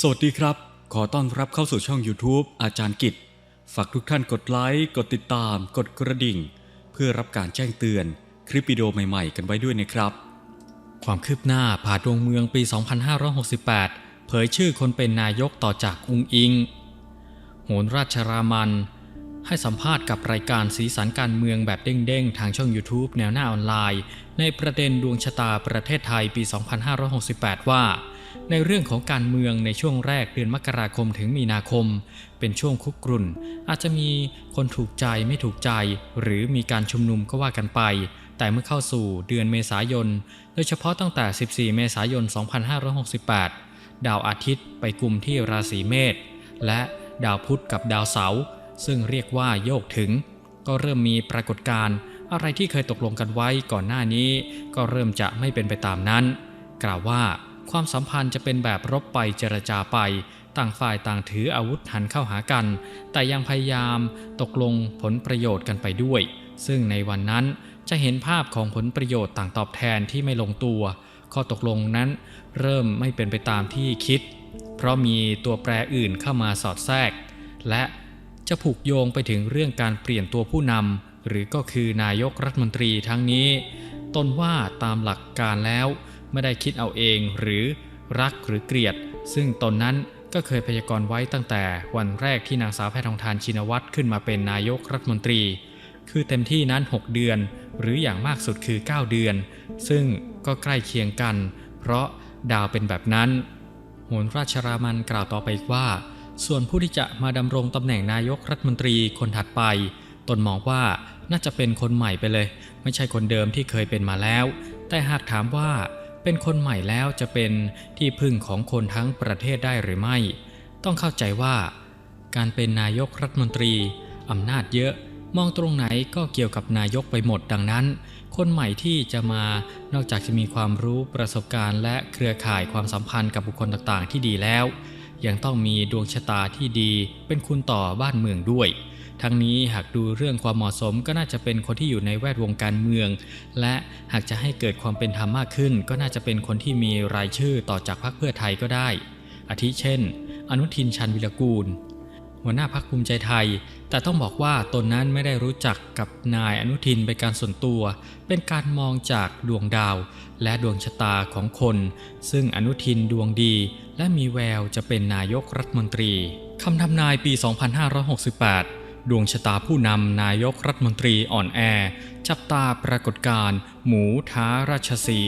สวัสดีครับ ขอต้อนรับเข้าสู่ช่อง YouTube อาจารย์กิจ ฝากทุกท่านกดไลค์ กดติดตาม กดกระดิ่ง เพื่อรับการแจ้งเตือนคลิปวิดีโอใหม่ๆ กันไว้ด้วยนะครับ ความคืบหน้าผ่าดวงเมืองปี 2568 เผยชื่อคนเป็นนายกต่อจากอุงอิง โหนราชรามัน ให้สัมภาษณ์กับรายการสีสันการเมืองแบบเด้งๆ ทางช่อง YouTube แนวหน้าออนไลน์ ในประเด็นดวงชะตาประเทศไทยปี 2568 ว่า ในเรื่องของการเมืองในช่วงแรกเดือนมกราคมถึงมีนาคม เป็นช่วงคุกรุ่น อาจจะมีคนถูกใจไม่ถูกใจ หรือมีการชุมนุมก็ว่ากันไป แต่เมื่อเข้าสู่เดือนเมษายน โดยเฉพาะตั้งแต่ 14 เมษายน 2568 ดาวอาทิตย์ไปกลุ่มที่ราศีเมษและดาวพุธกับดาวเสาร์ซึ่งเรียกว่าโยกถึง ก็เริ่มมีปรากฏการณ์อะไรที่เคยตกลงกันไว้ก่อนหน้านี้ ก็เริ่มจะไม่เป็นไปตามนั้น กล่าวว่า ความสัมพันธ์จะเป็นแบบรบไปเจรจาไป ต่างฝ่ายต่างถืออาวุธหันเข้าหากัน แต่ยังพยายามตกลงผลประโยชน์กันไปด้วย ซึ่งในวันนั้นจะเห็นภาพของผลประโยชน์ต่างตอบแทนที่ไม่ลงตัว ข้อตกลงนั้นเริ่มไม่เป็นไปตามที่คิด เพราะมีตัวแปรอื่นเข้ามาสอดแทรก และจะผูกโยงไปถึงเรื่องการเปลี่ยนตัวผู้นำหรือก็คือนายกรัฐมนตรีทั้งนี้ ตนว่าตามหลักการแล้ว ไม่ได้คิดเอาเองหรือรักหรือเกลียด ซึ่งตนนั้นก็เคยพยากรณ์ไว้ตั้งแต่วันแรกที่นางสาวแพทองทานชินวัตรขึ้นมาเป็นนายกรัฐมนตรี คือเต็มที่นั้น 6 เดือน หรืออย่างมากสุดคือ 9 เดือน ซึ่งก็ใกล้เคียงกัน เพราะดาวเป็นแบบนั้นโหนราชรามันกล่าวต่อไปอีกว่า ส่วนผู้ที่จะมาดำรงตำแหน่งนายกรัฐมนตรีคนถัดไป ตนมองว่าน่าจะเป็นคนใหม่ไปเลย ไม่ใช่คนเดิมที่เคยเป็นมาแล้ว แต่หากถามว่า เป็นคนใหม่แล้วจะเป็นที่พึ่งของคนทั้งประเทศได้หรือไม่ ต้องเข้าใจว่า การเป็นนายกรัฐมนตรีอำนาจเยอะ มองตรงไหนก็เกี่ยวกับนายกไปหมดดังนั้น คนใหม่ที่จะมานอกจากจะมีความรู้ประสบการณ์ และเครือข่ายความสัมพันธ์กับบุคคลต่างๆ ที่ดีแล้ว ยังต้องมีดวงชะตาที่ดีเป็นคุณต่อบ้านเมืองด้วย ทั้งนี้หากดูเรื่องความเหมาะสมก็น่าจะเป็นคนที่อยู่ในแวดวงการเมือง และหากจะให้เกิดความเป็นธรรมมากขึ้น ก็น่าจะเป็นคนที่มีรายชื่อต่อจากพรรคเพื่อไทยก็ได้ อาทิเช่น อนุทินชันวิรกูล หัวหน้าพักภูมิใจไทย แต่ต้องบอกว่าตนนั้นไม่ได้รู้จักกับนายอนุทินเป็นการส่วนตัว เป็นการมองจากดวงดาว และดวงชะตาของคน ซึ่งอนุทินดวงดี และมีแววจะเป็นนายกรัฐมนตรีคำทำนายปี 2568 ดวงชะตาผู้นำนายกรัฐมนตรีอ่อนแอ จับตาปรากฏการณ์หมูท้าราชสี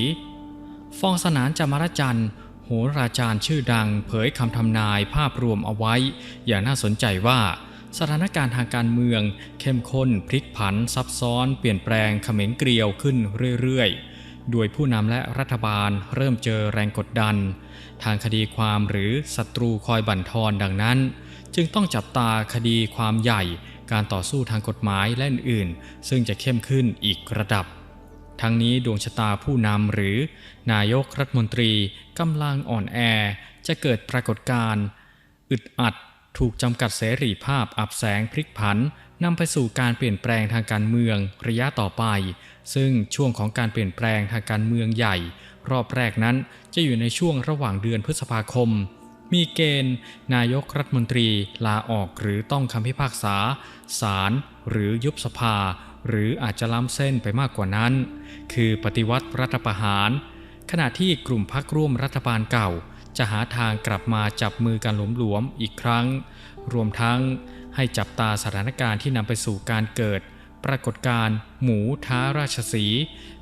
ฟองสนานจามรจันทร์โหราจารย์ชื่อดังเผยคำทำนายภาพรวมเอาไว้ อย่างน่าสนใจว่า สถานการณ์ทางการเมือง เข้มข้นพลิกผันซับซ้อนเปลี่ยนแปลงเขม็งเกลียวขึ้นเรื่อยๆ โดยผู้นำและรัฐบาลเริ่มเจอแรงกดดัน ทางคดีความหรือศัตรูคอยบั่นทอนดังนั้น จึงต้องจับตาคดีความใหญ่ การต่อสู้ทางกฎหมายและอื่นๆ ซึ่งจะเข้มขึ้นอีกระดับ ทั้งนี้ดวงชะตาผู้นำหรือ นายกรัฐมนตรีกำลังอ่อนแอ จะเกิดปรากฏการณ์อึดอัดถูกจำกัดเสรีภาพอับแสงพลิกผันนำไปสู่การเปลี่ยนแปลงทางการเมืองระยะต่อไป ซึ่งช่วงของการเปลี่ยนแปลงทางการเมืองใหญ่ รอบแรกนั้นจะอยู่ในช่วงระหว่างเดือนพฤษภาคม มีเกณฑ์ นายกรัฐมนตรีลาออกหรือต้องคำพิพากษาศาลหรือยุบสภา หรืออาจจะล้ำเส้นไปมากกว่านั้น คือปฏิวัติรัฐประหาร ขณะที่กลุ่มพักร่วมรัฐบาลเก่า จะหาทางกลับมาจับมือกันหลวมๆอีกครั้ง รวมทั้งให้จับตาสถานการณ์ที่นำไปสู่การเกิด ปรากฏการณ์หมูท้าราชสี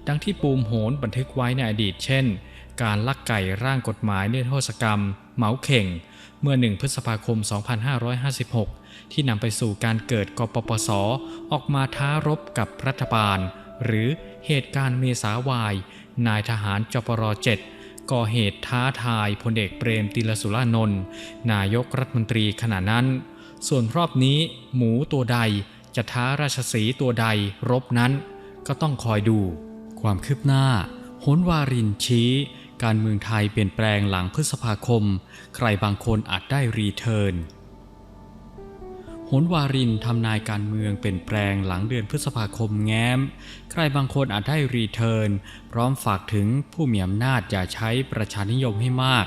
ดังที่ปูมโหนบันทึกไว้ในอดีตเช่น การลักไก่ร่างกฎหมายนิรโทษกรรม เหมาเข่ง เมื่อ 1 พฤษภาคม 2556 ที่นำไปสู่การเกิดกปปส ออกมาท้ารบกับรัฐบาล หรือเหตุการณ์เมษาวาย นายทหารจปร7ก่อเหตุท้าทายพลเอกเปรมติลสุรานนท์นายกรัฐมนตรีขณะนั้น ส่วนรอบนี้หมูตัวใดจะท้าราชสีตัวใดรบนั้น ก็ต้องคอยดู ความคืบหน้าโหนวารินชี้ การเมืองไทยเปลี่ยนแปลงหลังพฤษภาคม ใครบางคนอาจได้รีเทิร์นโหนวารินทำนายการเมืองเปลี่ยนแปลงหลังเดือนพฤษภาคมแง้ม ใครบางคนอาจได้รีเทิร์นพร้อมฝากถึงผู้มีอำนาจอย่าใช้ประชานิยมให้มาก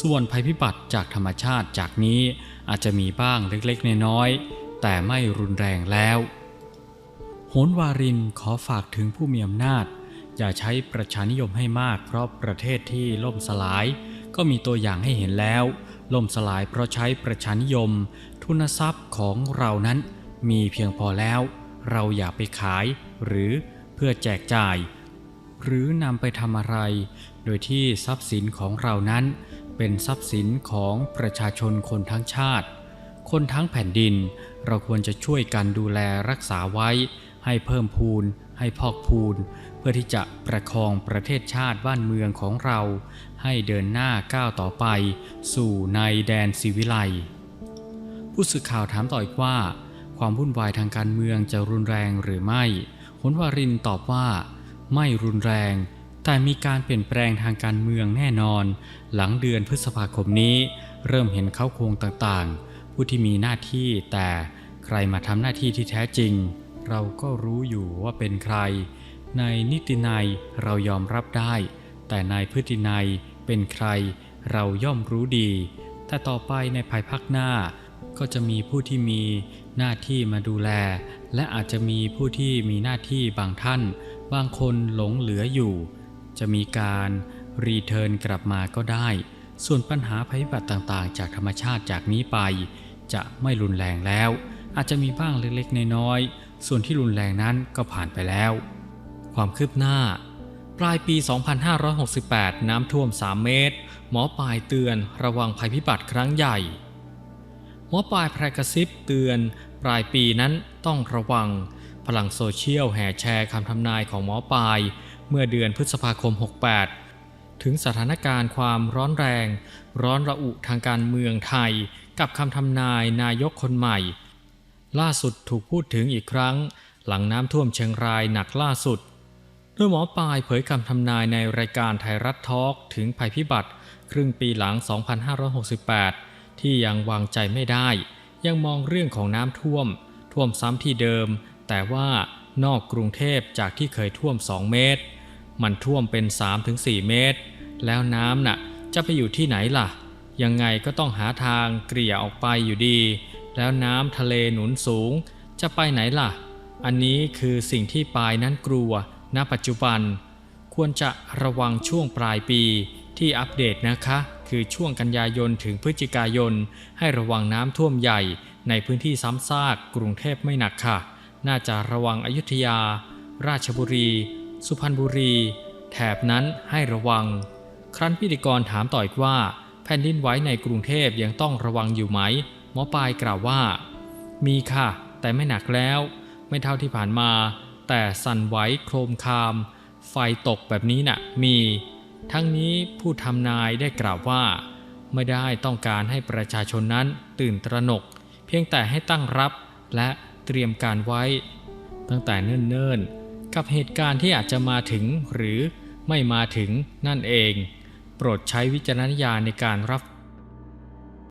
ส่วนภัยพิบัติจากธรรมชาติจากนี้อาจจะมีบ้างเล็กๆ น้อยๆ แต่ไม่รุนแรงแล้ว โหนวารินขอฝากถึงผู้มีอำนาจ อย่าใช้ประชานิยมให้มากเพราะประเทศที่ล่มสลาย ก็มีตัวอย่างให้เห็นแล้ว ล่มสลายเพราะใช้ประชานิยม ทุนทรัพย์ของเรานั้น มีเพียงพอแล้ว เราอย่าไปขาย หรือเพื่อแจกจ่าย หรือนำไปทำอะไร โดยที่ทรัพย์สินของเรานั้น เป็นทรัพย์สินของประชาชนคนทั้งชาติ คนทั้งแผ่นดิน เราควรจะช่วยกันดูแลรักษาไว้ ให้เพิ่มพูน ให้พอกพูน เพื่อที่จะประคองประเทศชาติบ้านเมืองของเรา ให้เดินหน้าก้าวต่อไป สู่ในแดนศิวิไลผู้สื่อข่าวถามต่ออีกว่า ความวุ่นวายทางการเมืองจะรุนแรงหรือไม่หนวารินตอบว่า ไม่รุนแรง แต่มีการเปลี่ยนแปลงทางการเมืองแน่นอน หลังเดือนพฤษภาคมนี้ เริ่มเห็นเข้าโครงต่างๆ ผู้ที่มีหน้าที่แต่ใครมาทำหน้าที่ที่แท้จริง เราก็รู้อยู่ว่าเป็นใคร ในนิตินัยเรายอมรับได้ แต่ในพฤตินัยเป็นใคร เราย่อมรู้ดี แต่ต่อไปในภายภาคหน้า ก็จะมีผู้ที่มีหน้าที่มาดูแล และอาจจะมีผู้ที่มีหน้าที่บางท่าน บางคนหลงเหลืออยู่ จะมีการรีเทิร์นกลับมาก็ได้ ส่วนปัญหาภัยพิบัติต่างๆ จากธรรมชาติจากนี้ไป จะไม่รุนแรงแล้ว อาจจะมีบ้างเล็กๆ น้อยๆ ส่วนที่รุนแรงนั้นก็ผ่านไปแล้ว ความคืบหน้า ปลายปี 2568 น้ำท่วม 3 เมตร หมอปลายเตือนระวังภัยพิบัติครั้งใหญ่ หมอปลายแพรกระซิบเตือน ปลายปีนั้นต้องระวัง พลังโซเชียลแห่แชร์คำทำนายของหมอปลาย เมื่อเดือนพฤษภาคม 68 ถึงสถานการณ์ความร้อนแรง ร้อนระอุทางการเมืองไทย กับคำทำนายนายกคนใหม่ ล่าสุดถูกพูดถึงอีกครั้ง หลังน้ำท่วมเชียงรายหนักล่าสุด โดยหมอปลายเผยคำทำนายในรายการไทยรัฐทอล์กถึงภัยพิบัติครึ่งปีหลัง 2568 ที่ยังวางใจไม่ได้ ยังมองเรื่องของน้ำท่วม ท่วมซ้ำที่เดิม แต่ว่านอกกรุงเทพจากที่เคยท่วม 2 เมตร มันท่วมเป็น 3-4 เมตร แล้วน้ำน่ะจะไปอยู่ที่ไหนล่ะ ยังไงก็ต้องหาทางเกลี่ยออกไปอยู่ดี แล้วน้ำทะเลหนุนสูง จะไปไหนล่ะ อันนี้คือสิ่งที่ปายนั้นกลัว ณ ปัจจุบัน ควรจะระวังช่วงปลายปีที่อัปเดตนะคะ คือช่วงกันยายนถึงพฤศจิกายน ให้ระวังน้ำท่วมใหญ่ ในพื้นที่ซ้ำซากกรุงเทพไม่หนักค่ะ น่าจะระวังอยุธยา ราชบุรี สุพรรณบุรี แถบนั้นให้ระวัง ครั้นพิธีกรถามต่ออีกว่า แผ่นดินไหวในกรุงเทพยังต้องระวังอยู่ไหม มอปลายกล่าวว่า มีค่ะ แต่ไม่หนักแล้ว ไม่เท่าที่ผ่านมา แต่สั่นไหวโครมคาม ไฟตกแบบนี้น่ะมี ทั้งนี้ผู้ทำนายได้กล่าวว่า ไม่ได้ต้องการให้ประชาชนนั้นตื่นตระหนก เพียงแต่ให้ตั้งรับและเตรียมการไว้ ตั้งแต่เนิ่นๆ กับเหตุการณ์ที่อาจจะมาถึงหรือไม่มาถึงนั่นเอง โปรดใช้วิจารณญาณในการรับ